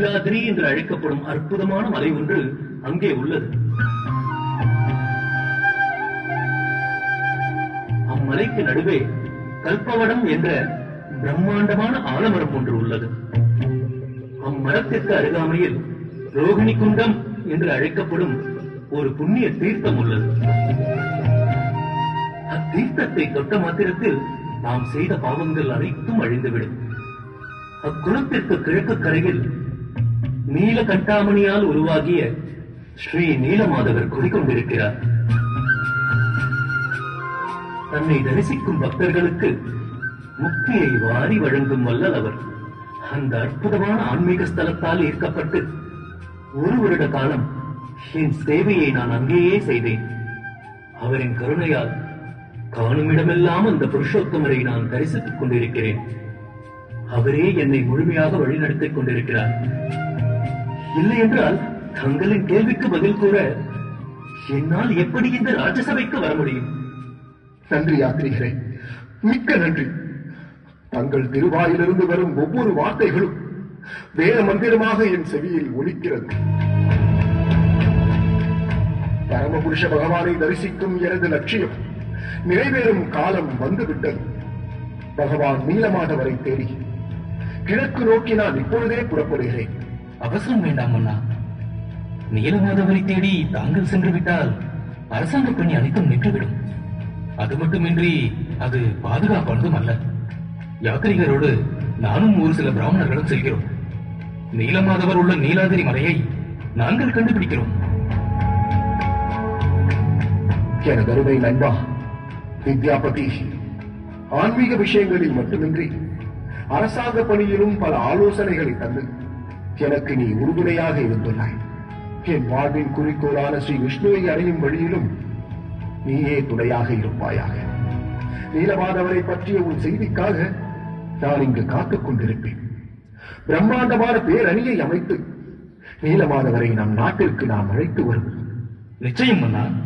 நீலாதிரி என்று அழைக்கப்படும் அற்புதமான மலை ஒன்று அங்கே உள்ளது. அம்மலைக்கு நடுவே கல்பவடம் என்ற பிரம்மாண்டமான ஆலமரம் ஒன்று உள்ளது. அம்மரத்திற்கு அருகாமையில் ரோகிணி குண்டம் என்று அழைக்கப்படும் ஒரு புண்ணிய தீர்த்தம் உள்ளது. அத்தீர்த்தத்தை தொட்ட மாத்திரத்தில் நாம் செய்த பாவங்கள் அனைத்தும் அழிந்துவிடும். அக்குளத்திற்கு கிழக்கு கரையில் நீல கட்டாமணியால் உருவாகிய ஸ்ரீ நீலமாதவர் குடிக்கொண்டிருக்கிறார் தன்னை தரிசிக்கும் பக்தர்களுக்கு முக்தியை வாரி வழங்கும் வல்லல் அவர் அந்த அற்புதமான ஆன்மீக ஸ்தலத்தால் ஈர்க்கப்பட்டு ஒரு வருட காலம் என் சேவையை நான் அங்கேயே செய்தேன். அவரின் கருணையால் காணுமிடமெல்லாம் அந்த புருஷோத்தமரை நான் தரிசித்துக் கொண்டிருக்கிறேன். அவரே என்னை முழுமையாக வழிநடத்திக் கொண்டிருக்கிறார். இல்லை என்றால் தங்களின் கேள்விக்கு பதில் கூற என்னால் எப்படி இந்த ராஜசபைக்கு வர முடியும்? நன்றி யாத்திரிகளே மிக்க நன்றி. தங்கள் திருவாயிலிருந்து வரும் ஒவ்வொரு வார்த்தைகளும் வேத மந்திரமாக என் செவியில் ஒலிக்கிறது. பரமபுருஷ பகவானை தரிசிக்கும் எனது லட்சியம் நிறைவேறும் காலம் வந்துவிட்டது. பகவான் நீலமாதவரை தேடி கிழக்கு நோக்கி நான் இப்பொழுதே புறப்படுகிறேன். அவசரம் வேண்டாம் அண்ணா. நீலமாதவரை தேடி தாங்கள் சென்று விட்டால் அரசாங்க பணி அனைத்தும் நின்றுவிடும். அது மட்டுமின்றி அது பாதுகாப்பானதும் அல்ல. யாத்திரிகரோடு நானும் ஒரு சில பிராமணர்களும் செல்கிறோம். நீலமாதவர் உள்ள நீலாதிரி மலையை நாங்கள் கண்டுபிடிக்கிறோம். எனது அருமை நண்பா வித்யாபதி ஆன்மீக விஷயங்களில் மட்டுமின்றி அரசாங்க பணியிலும் பல ஆலோசனைகளை தந்து எனக்கு நீ உறுதுணையாக இருந்துள்ளாய் என் வாழ்வின் குறிக்கோளான ஸ்ரீ விஷ்ணுவை அடையும் வழியிலும் நீயே துணையாக இருப்பாயாக. நீலமாதவரை பற்றிய உன் செய்திக்காக நான் இங்கு காத்துக் கொண்டிருப்பேன். பிரம்மாண்டமான பேரணியை அமைத்து நீலமாதவரை நம் நாட்டிற்கு நாம் அழைத்து வருவோம். நிச்சயம் அண்ணா.